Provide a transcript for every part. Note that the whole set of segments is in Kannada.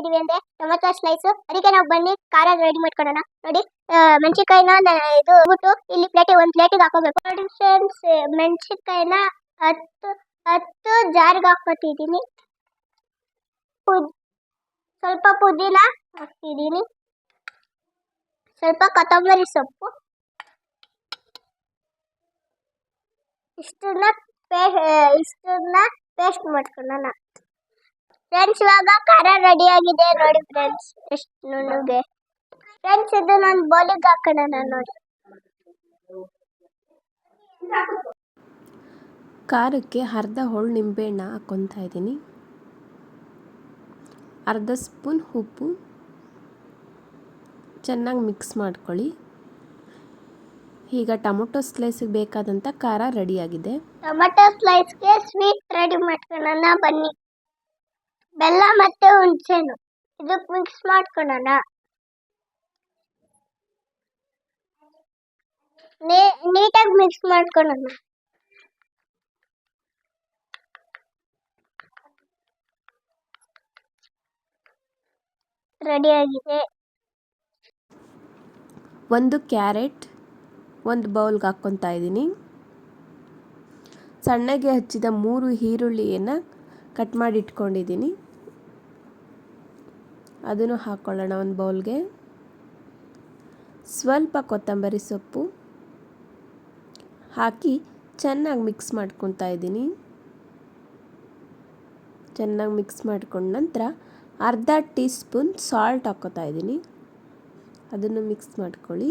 ಮಾಡ್ತಿದೀವಿ ಅಂದ್ರೆ ಟೊಮೆಟೊ ಸ್ಲೈಸ್ ಅದಕ್ಕೆ ನಾವು ಬನ್ನಿ ಖಾರ ರೆಡಿ ಮಾಡ್ಕೊಳ್ಳೋಣ ನೋಡಿ ಮೆಣಸಿನ್ಕಾಯಿನ ಇದು ಬಿಟ್ಟು ಇಲ್ಲಿ ಪ್ಲೇಟ್ ಒಂದು ಪ್ಲೇಟಿಗೆ ಹಾಕೋಬೇಕು. ನೋಡಿ ಫ್ರೆಂಡ್ಸ್ ಮೆಣಸಿನ್ಕಾಯಿನ ಹತ್ತು ಹತ್ತು ಜಾರ್ಗೆ ಹಾಕೋತಿದ್ದೀನಿ ಸ್ವಲ್ಪ ಪುದೀನ ಹಾಕ್ತಿದ್ದೀನಿ. ಸ್ವಲ್ಪ ಕೊತ್ತಂಬರಿ ಸೊಪ್ಪು. ಇಷ್ಟನ್ನ ಪೇ, ಇಷ್ಟನ್ನ ಪೇಸ್ಟ್ ಮಾಡ್ಕೊಳ್ಳೋಣ. ಫ್ರೆಂಡ್ಸ್ ಇವಾಗ ಖಾರ ರೆಡಿ ಆಗಿದೆ ನೋಡಿ ಫ್ರೆಂಡ್ಸ್ ಎಷ್ಟು ನುಣ್ಣಗೆ. ಫ್ರೆಂಡ್ಸ್ ಇದು ನಾನು ಬೌಲಿಗೆ ಹಾಕೋಣ ನೋಡಿ. ಖಾರಕ್ಕೆ ಅರ್ಧ ಹೋಳು ನಿಂಬೆಹಣ್ಣು ಹಾಕ್ಕೊತಾ ಇದ್ದೀನಿ. ಅರ್ಧ ಸ್ಪೂನ್ ಉಪ್ಪು. ಚೆನ್ನಾಗಿ ಮಿಕ್ಸ್ ಮಾಡ್ಕೊಳ್ಳಿ. ಈಗ ಟೊಮೊಟೊ ಸ್ಲೈಸ್ಗೆ ಬೇಕಾದಂಥ ಖಾರ ರೆಡಿಯಾಗಿದೆ ಟೊಮೆಟೊ ಸ್ಲೈಸ್ಗೆ ಸ್ವೀಟ್ ರೆಡಿ ಮಾಡ್ಕೊಳ್ಳೋಣ ಬನ್ನಿ. ಬೆಲ್ಲ ಮತ್ತೆ ಹುಣಸೇನು ಇದಕ್ಕೆ ಮಿಕ್ಸ್ ಮಾಡ್ಕೊಳ್ಳೋಣ ನೀಟಾಗಿ ಮಿಕ್ಸ್ ಮಾಡ್ಕೊಳ್ಳೋಣ ಆಗಿದೆ. ಒಂದು ಕ್ಯಾರೆಟ್, ಒಂದು ಬೌಲ್ಗೆ ಹಾಕ್ಕೊತಾ ಇದ್ದೀನಿ. ಸಣ್ಣಗೆ ಹಚ್ಚಿದ ಮೂರು ಈರುಳ್ಳಿಯನ್ನು ಕಟ್ ಮಾಡಿ ಇಟ್ಕೊಂಡಿದ್ದೀನಿ. ಅದನ್ನು ಹಾಕ್ಕೊಳ್ಳೋಣ ಒಂದು ಬೌಲ್ಗೆ. ಸ್ವಲ್ಪ ಕೊತ್ತಂಬರಿ ಸೊಪ್ಪು ಹಾಕಿ ಚೆನ್ನಾಗಿ ಮಿಕ್ಸ್ ಮಾಡ್ಕೊತಾ ಇದ್ದೀನಿ. ಚೆನ್ನಾಗಿ ಮಿಕ್ಸ್ ಮಾಡ್ಕೊಂಡ ನಂತರ ಅರ್ಧ ಟೀ ಸ್ಪೂನ್ ಸಾಲ್ಟ್ ಹಾಕ್ಕೋತಾ ಇದ್ದೀನಿ. ಅದನ್ನು ಮಿಕ್ಸ್ ಮಾಡ್ಕೊಳ್ಳಿ.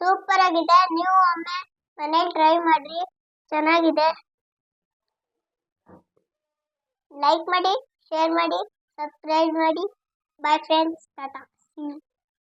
ಸೂಪರ್ ಆಗಿದೆ. ನೀವು ಒಮ್ಮೆ ಮನೇಲಿ ಟ್ರೈ ಮಾಡ್ರಿ. ಚೆನ್ನಾಗಿದೆ. ಲೈಕ್ ಮಾಡಿ ಶೇರ್ ಮಾಡಿ ಸಬ್ಸ್ಕ್ರೈಬ್ ಮಾಡಿ. Bye friends Tata